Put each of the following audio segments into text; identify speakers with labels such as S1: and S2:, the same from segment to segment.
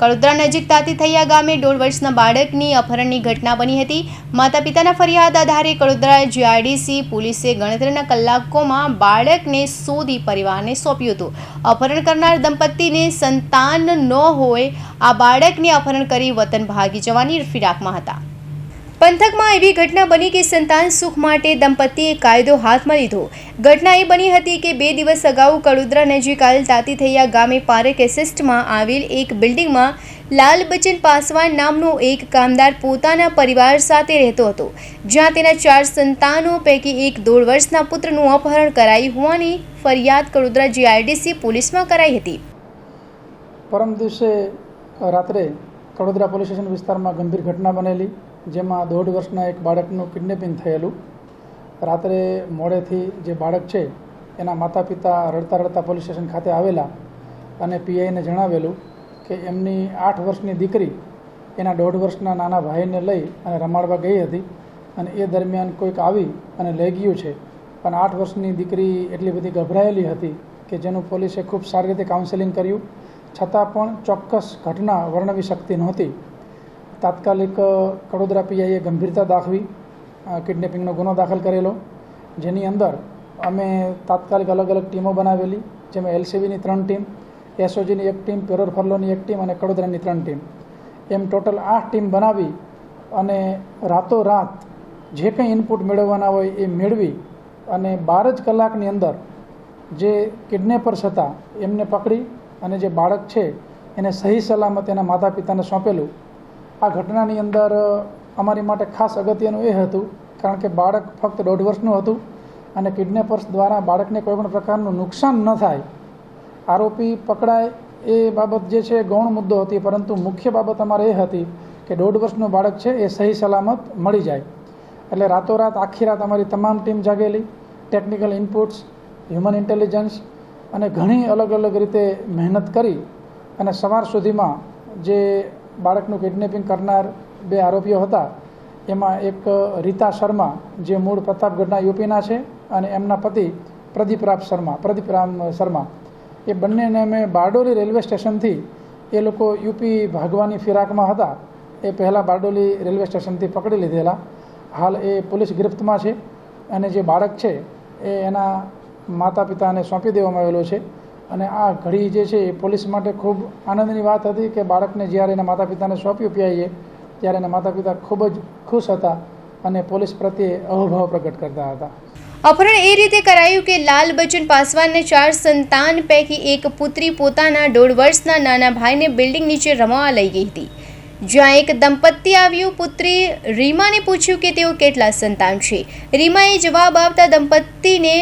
S1: કડોદરા નજીક તાતીથૈયા ગામે દોઢ વર્ષના બાળકની અપહરણની ઘટના બની હતી. માતા પિતાના ફરિયાદ આધારે કડોદરા જીઆઈડીસી પોલીસે ગણતરીના કલાકોમાં બાળકને શોધી પરિવારને સોંપ્યું હતું. અપહરણ કરનાર દંપતીને સંતાન ન હોય, આ બાળકને અપહરણ કરી વતન ભાગી જવાની ફિરાકમાં હતા. પંથકમાં એવી ઘટના બની કે સંતાન સુખ માટે દંપતીએ કાયદો હાથમાં લીધો. ઘટના એ બની હતી કે બે દિવસ અગાઉ કડોદરા નજીક આવેલ તાતીથૈયા ગામે પારેખ એસિસ્ટમાં આવેલ એક બિલ્ડિંગમાં લાલ બચ્ચન પાસવાન નામનો એક કામદાર પોતાના પરિવાર સાથે રહેતો હતો, જ્યાં તેના ચાર સંતાનો પૈકી એક દોઢ વર્ષના પુત્રનું અપહરણ કરાયું હોવાની ફરિયાદ કડોદરા જીઆઈડીસી પોલીસમાં કરાઈ હતી.
S2: પરમ દિવસે રાત્રે કડોદરા પોલીસ સ્ટેશન વિસ્તારમાં ગંભીર ઘટના બનેલી. જેમાં દોઢ વર્ષના એક બાળકનું કિડનેપિંગ થયેલું. રાત્રે મોડેથી જે બાળક છે, એના માતા પિતા રડતા રડતા પોલીસ સ્ટેશન ખાતે આવેલા અને પીઆઈને જણાવેલું કે એમની આઠ વર્ષની દીકરી એના દોઢ વર્ષના નાના ભાઈને લઈ અને રમાડવા ગઈ હતી અને એ દરમિયાન કોઈક આવી અને લઈ ગયું છે. પણ આઠ વર્ષની દીકરી એટલી બધી ગભરાયેલી હતી કે જેનું પોલીસે ખૂબ સારી રીતે કાઉન્સેલિંગ કર્યું. છતાં પણ ચોક્કસ ઘટના વર્ણવી શકતી નહોતી. તાત્કાલિક કડોદરા પીઆઈએ ગંભીરતા દાખવી કિડનેપિંગનો ગુનો દાખલ કરેલો. જેની અંદર અમે તાત્કાલિક અલગ અલગ ટીમો બનાવેલી, જેમાં એલસીબીની ત્રણ ટીમ, એસઓજીની એક ટીમ પેરોર ફરલોની એક ટીમ અને કડોદરાની ત્રણ ટીમ. એમ ટોટલ આઠ ટીમ બનાવી અને રાતોરાત જે કંઈ ઇનપુટ મેળવવાના હોય એ મેળવી અને બાર જ કલાકની અંદર જે કિડનેપર્સ હતા એમને પકડી અને જે બાળક છે એને સહી સલામત એના માતા પિતાને સોંપેલું. આ ઘટનાની અંદર અમારી માટે ખાસ અગત્યનું એ હતું, કારણ કે બાળક ફક્ત દોઢ વર્ષનું હતું અને કિડનેપર્સ દ્વારા બાળકને કોઈ પણ પ્રકારનું નુકસાન ન થાય. આરોપી પકડાય એ બાબત જે છે ગૌણ મુદ્દો હતી, પરંતુ મુખ્ય બાબત અમારે એ હતી કે દોઢ વર્ષનું બાળક છે એ સહી સલામત મળી જાય. એટલે રાતોરાત, આખી રાત અમારી તમામ ટીમ જાગેલી, ટેકનિકલ ઇનપુટ્સ, હ્યુમન ઇન્ટેલિજન્સ અને ઘણી અલગ અલગ રીતે મહેનત કરી અને સવાર સુધીમાં જે બાળકનું કિડનેપિંગ કરનાર બે આરોપીઓ હતા. એમાં એક રીતા શર્મા, જે મૂળ પ્રતાપગઢના યુપીના છે, અને એમના પતિ પ્રદીપરામ શર્મા પ્રદીપરામ શર્મા. એ બંનેને અમે બારડોલી રેલવે સ્ટેશનથી, એ લોકો યુપી ભાગવાની ફિરાકમાં હતા. એ પહેલાં બારડોલી રેલવે સ્ટેશનથી પકડી લીધેલા. હાલ એ પોલીસ ગિરફ્તમાં છે, અને જે બાળક છે, એ એના માતા પિતાને સોંપી દેવામાં આવેલો છે. અને આ ઘડી જે છે એ પોલીસ માટે ખૂબ આનંદની વાત હતી કે બાળકને જ્યારે એના માતા પિતાને સોંપ્યું પીઆઈએ ત્યારે એના માતા પિતા ખૂબ જ ખુશ હતા અને પોલીસ પ્રત્યે અહોભાવ પ્રગટ કરતા હતા.
S1: અપહરણ એ રીતે કરાયું કે લાલ બચ્ચન પાસવાનને ચાર સંતાન પૈકી એક પુત્રી પોતાના દોઢ વર્ષના નાના ભાઈને બિલ્ડિંગ નીચે રમવા લઈ ગઈ હતી. જ્યાં એક દંપતી આવ્યું, પુત્રી રીમાને પૂછ્યું કે તેઓ કેટલા સંતાન છે. રીમાએ જવાબ આપતા દંપતીને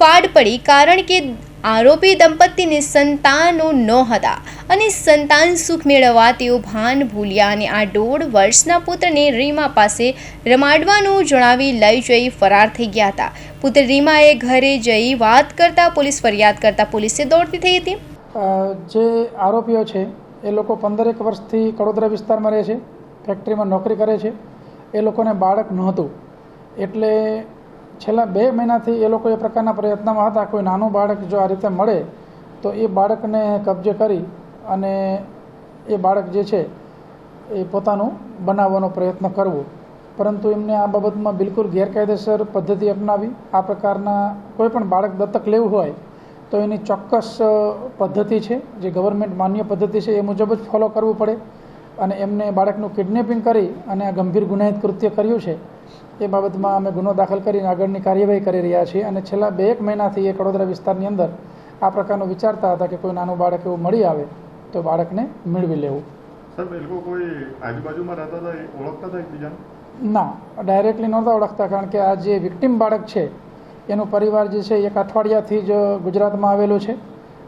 S1: ફાડ પડી કારણ કે આરોપી દંપતીને સંતાનો ન હતા અને સંતાન સુખ મેળવવા તેઓ ભાન ભૂલ્યા અને આ દોઢ વર્ષના પુત્રને રીમા પાસે રમાડવાનું જણાવી લઈ જઈ ફરાર થઈ ગયા હતા. પુત્ર રીમાએ ઘરે જઈ વાત કરતા પોલીસ ફરિયાદ કરતા પોલીસે દોડતી થઈ હતી.
S2: જે આરોપીઓ છે, એ લોકો પંદરેક વર્ષથી કડોદરા વિસ્તારમાં રહે છે ફેક્ટરીમાં નોકરી કરે છે. એ લોકોને બાળક નહોતું. એટલે છેલ્લા બે મહિનાથી એ લોકો એ પ્રકારના પ્રયત્નમાં હતા. કોઈ નાનું બાળક જો આ રીતે મળે, તો એ બાળકને કબજે કરી અને એ બાળક જે છે, એ પોતાનું બનાવવાનો પ્રયત્ન કરવો. પરંતુ એમને આ બાબતમાં બિલકુલ ગેરકાયદેસર પદ્ધતિ અપનાવી. આ પ્રકારના કોઈ પણ બાળક દત્તક લેવું હોય, તો એની ચોક્કસ પદ્ધતિ છે, જે ગવર્મેન્ટ માન્ય પદ્ધતિ છે, એ મુજબ જ ફોલો કરવું પડે. અને એમને બાળકનું કિડનેપિંગ કરી અને ગંભીર ગુનાહિત કૃત્ય કર્યું છે એ બાબતમાં અમે ગુનો દાખલ કરીને આગળની કાર્યવાહી કરી રહ્યા છીએ અને છેલ્લા બે એક મહિનાથી એ કડોદરા વિસ્તારની અંદર આ પ્રકારનું વિચારતા હતા કે કોઈ નાનું બાળક એવું મળી આવે તો બાળકને મેળવી લેવું.
S3: સર એ લોકો કોઈ આજુબાજુમાં રહેતા હતા ઓળખતા હતા એકબીજાને?
S2: ના ડાયરેક્ટલી નહોતા ઓળખતા કારણ કે આ જે વિક્ટિમ બાળક છે એનું પરિવાર જે છે એક અઠવાડિયાથી જ ગુજરાતમાં આવેલું છે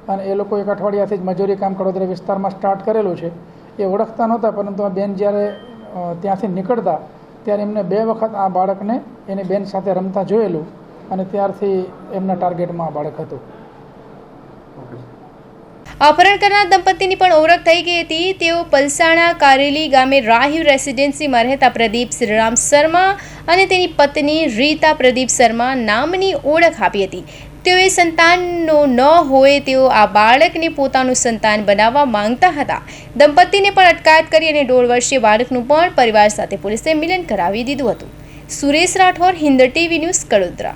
S2: અને એ લોકો એક અઠવાડિયાથી જ મજૂરી કામ કડોદરા વિસ્તારમાં સ્ટાર્ટ કરેલું છે. એ ઓળખતા નહોતા, પરંતુ આ બેન જ્યારે ત્યાંથી નીકળતા, ત્યારે એમને બે વખત આ બાળકને એની બેન સાથે રમતા જોયેલું અને ત્યારથી એમના ટાર્ગેટમાં આ બાળક હતું.
S1: અપહરણ કરનાર દંપતીની પણ ઓળખ થઈ ગઈ હતી. તેઓ પલસાણા કારેલી ગામે રાહિવ રેસિડેન્સીમાં રહેતા પ્રદીપ શ્રીરામ શર્મા અને તેની પત્ની રીતા પ્રદીપ શર્મા નામની ઓળખ આપી હતી. તેઓએ સંતાનનો ન હોય તેઓ આ બાળકને પોતાનું સંતાન બનાવવા માંગતા હતા. દંપતીને પણ અટકાયત કરી અને દોઢ વર્ષે બાળકનું પણ પરિવાર સાથે પોલીસે મિલન કરાવી દીધું હતું. Suresh Rathore Hind TV news, Kadodara.